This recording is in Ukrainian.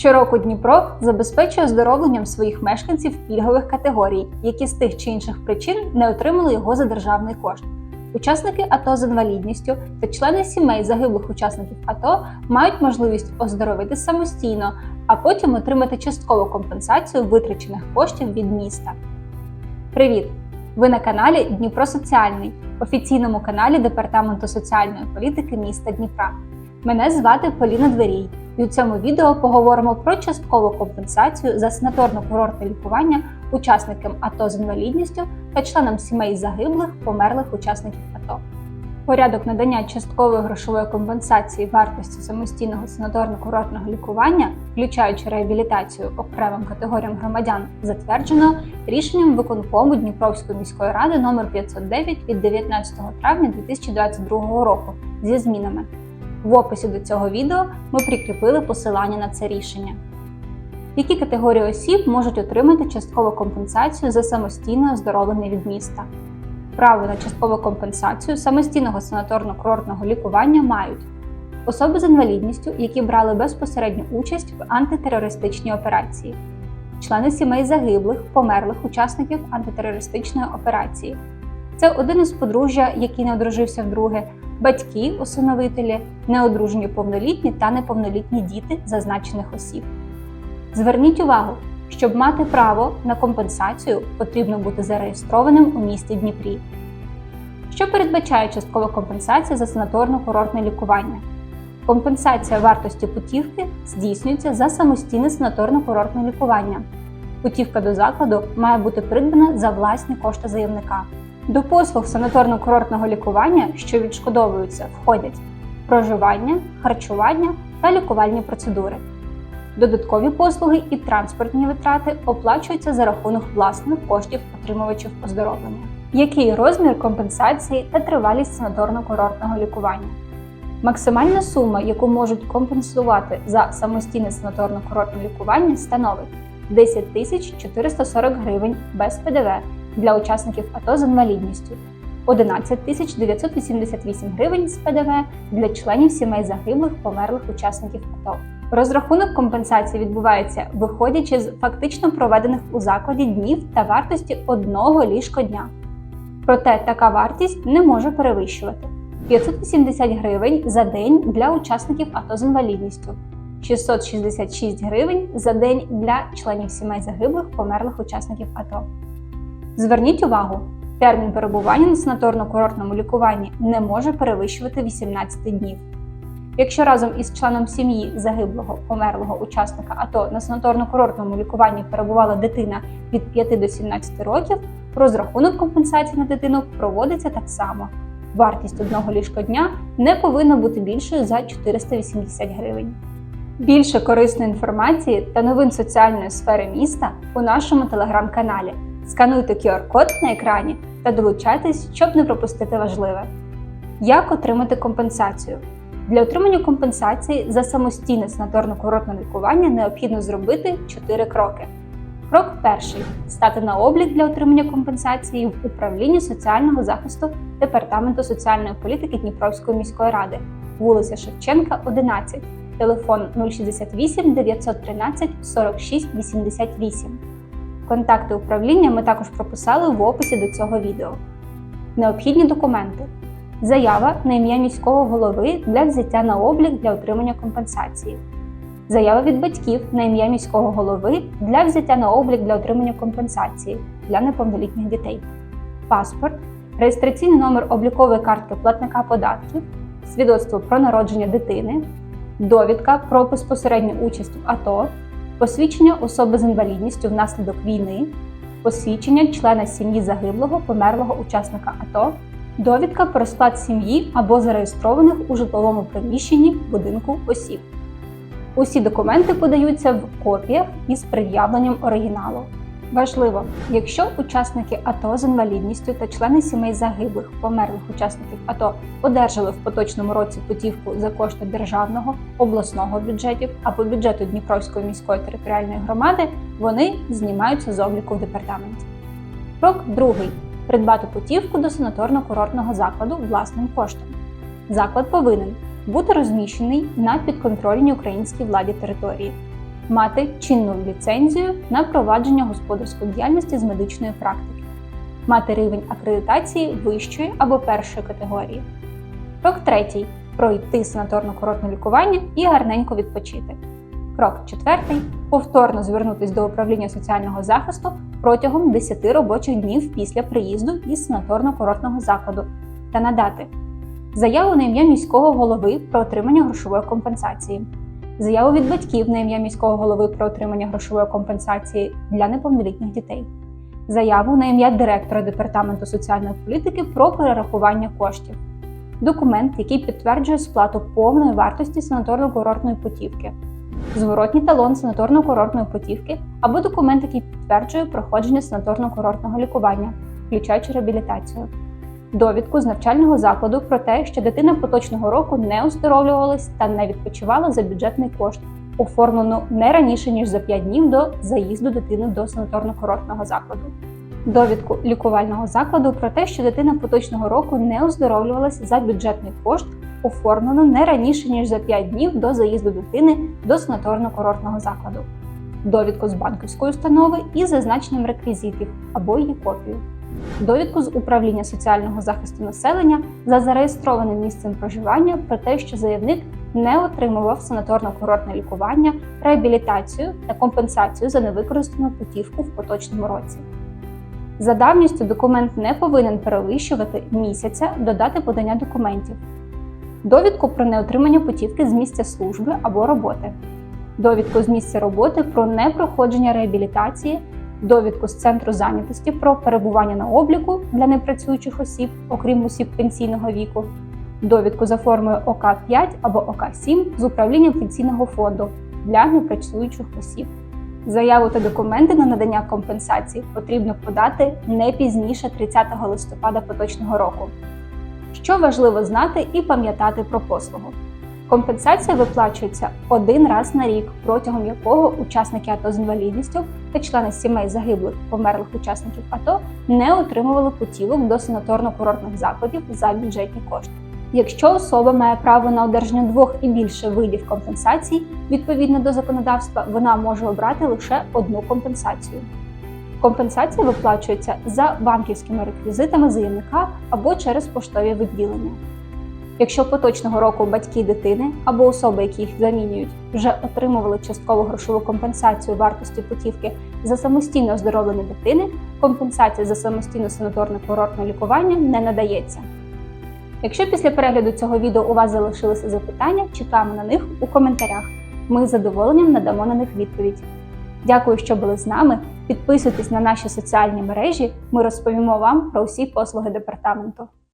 Щороку Дніпро забезпечує оздоровленням своїх мешканців пільгових категорій, які з тих чи інших причин не отримали його за державний кошт. Учасники АТО з інвалідністю та члени сімей загиблих учасників АТО мають можливість оздоровитись самостійно, а потім отримати часткову компенсацію витрачених коштів від міста. Привіт! Ви на каналі Дніпро Соціальний, офіційному каналі Департаменту соціальної політики міста Дніпра. Мене звати Поліна Дверій, і у цьому відео поговоримо про часткову компенсацію за санаторно-курортне лікування учасникам АТО з інвалідністю та членам сімей загиблих померлих учасників АТО. Порядок надання часткової грошової компенсації вартості самостійного санаторно-курортного лікування, включаючи реабілітацію окремим категоріям громадян, затверджено рішенням виконкому Дніпровської міської ради номер 509 від 19 травня 2022 року зі змінами. В описі до цього відео ми прикріпили посилання на це рішення. Які категорії осіб можуть отримати часткову компенсацію за самостійне оздоровлення від міста? Право на часткову компенсацію самостійного санаторно-курортного лікування мають особи з інвалідністю, які брали безпосередню участь в антитерористичній операції, члени сімей загиблих, померлих учасників антитерористичної операції. Це один із подружжя, який не одружився вдруге, батьки, усиновителі, неодружені повнолітні та неповнолітні діти зазначених осіб. Зверніть увагу, щоб мати право на компенсацію, потрібно бути зареєстрованим у місті Дніпрі. Що передбачає часткова компенсація за санаторно-курортне лікування? Компенсація вартості путівки здійснюється за самостійне санаторно-курортне лікування. Путівка до закладу має бути придбана за власні кошти заявника. До послуг санаторно-курортного лікування, що відшкодовуються, входять проживання, харчування та лікувальні процедури. Додаткові послуги і транспортні витрати оплачуються за рахунок власних коштів отримувачів оздоровлення. Який розмір компенсації та тривалість санаторно-курортного лікування? Максимальна сума, яку можуть компенсувати за самостійне санаторно-курортне лікування, становить 10 440 гривень без ПДВ для учасників АТО з інвалідністю, 11 тисяч 988 гривень з ПДВ для членів сімей загиблих померлих учасників АТО. Розрахунок компенсації відбувається, виходячи з фактично проведених у закладі днів та вартості одного ліжкодня. Проте така вартість не може перевищувати 580 гривень за день для учасників АТО з інвалідністю, 666 гривень за день для членів сімей загиблих померлих учасників АТО. Зверніть увагу, термін перебування на санаторно-курортному лікуванні не може перевищувати 18 днів. Якщо разом із членом сім'ї загиблого померлого учасника АТО на санаторно-курортному лікуванні перебувала дитина від 5 до 17 років, розрахунок компенсації на дитину проводиться так само. Вартість одного ліжкодня не повинна бути більшою за 480 гривень. Більше корисної інформації та новин соціальної сфери міста у нашому телеграм-каналі. Скануйте QR-код на екрані та долучайтесь, щоб не пропустити важливе. Як отримати компенсацію? Для отримання компенсації за самостійне санаторно-курортне лікування необхідно зробити 4 кроки. Крок перший стати на облік для отримання компенсації в управлінні соціального захисту Департаменту соціальної політики Дніпровської міської ради, вулиця Шевченка, 11, телефон 068 913 46 88. Контакти управління ми також прописали в описі до цього відео. Необхідні документи. Заява на ім'я міського голови для взяття на облік для отримання компенсації. Заява від батьків на ім'я міського голови для взяття на облік для отримання компенсації для неповнолітніх дітей. Паспорт, реєстраційний номер облікової картки платника податків, свідоцтво про народження дитини, довідка про безпосередню участь в АТО, посвідчення особи з інвалідністю внаслідок війни, посвідчення члена сім'ї загиблого померлого учасника АТО довідка про склад сім'ї або зареєстрованих у житловому приміщенні будинку осіб. Усі документи подаються в копіях із пред'явленням оригіналу. Важливо, якщо учасники АТО з інвалідністю та члени сімей загиблих, померлих учасників АТО одержали в поточному році путівку за кошти державного, обласного бюджетів або бюджету Дніпровської міської територіальної громади, вони знімаються з обліку в департаменті. Крок другий придбати путівку до санаторно-курортного закладу власним коштом. Заклад повинен бути розміщений на підконтрольній українській владі території. Мати чинну ліцензію на провадження господарської діяльності з медичної практики, мати рівень акредитації вищої або першої категорії. Крок третій пройти санаторно-курортне лікування і гарненько відпочити. Крок четвертий повторно звернутися до управління соціального захисту протягом 10 робочих днів після приїзду із санаторно-курортного закладу та надати заяву на ім'я міського голови про отримання грошової компенсації, заяву від батьків на ім'я міського голови про отримання грошової компенсації для неповнолітніх дітей, заяву на ім'я директора департаменту соціальної політики про перерахування коштів, документ, який підтверджує сплату повної вартості санаторно-курортної путівки, зворотній талон санаторно-курортної путівки або документ, який підтверджує проходження санаторно-курортного лікування, включаючи реабілітацію довідку з навчального закладу про те, що дитина поточного року не оздоровлювалась та не відпочивала за бюджетний кошт, оформлену не раніше ніж за 5 днів до заїзду дитини до санаторно-курортного закладу. Довідку лікувального закладу про те, що дитина поточного року не оздоровлювалася за бюджетний кошт, оформлену не раніше ніж за 5 днів до заїзду дитини до санаторно-курортного закладу. Довідку з банківської установи із зазначенням реквізитів або її копію довідку з управління соціального захисту населення за зареєстрованим місцем проживання про те, що заявник не отримував санаторно-курортне лікування, реабілітацію та компенсацію за невикористану путівку в поточному році. За давністю документ не повинен перевищувати місяця до дати подання документів, довідку про неотримання путівки з місця служби або роботи, довідку з місця роботи про непроходження реабілітації довідку з центру зайнятості про перебування на обліку для непрацюючих осіб, окрім осіб пенсійного віку, довідку за формою ОК-5 або ОК-7 з управління пенсійного фонду для непрацюючих осіб. Заяву та документи на надання компенсації потрібно подати не пізніше 30 листопада поточного року. Що важливо знати і пам'ятати про послугу. Компенсація виплачується один раз на рік, протягом якого учасники АТО з інвалідністю та члени сімей загиблих померлих учасників АТО не отримували путівок до санаторно-курортних закладів за бюджетні кошти. Якщо особа має право на одержання двох і більше видів компенсацій, відповідно до законодавства, вона може обрати лише одну компенсацію. Компенсація виплачується за банківськими реквізитами заявника або через поштові відділення. Якщо поточного року батьки дитини або особи, які їх замінюють, вже отримували часткову грошову компенсацію вартості путівки за самостійне оздоровлення дитини, компенсація за самостійне санаторне курортне лікування не надається. Якщо після перегляду цього відео у вас залишилися запитання, чекаємо на них у коментарях. Ми з задоволенням надамо на них відповідь. Дякую, що були з нами. Підписуйтесь на наші соціальні мережі. Ми розповімо вам про усі послуги департаменту.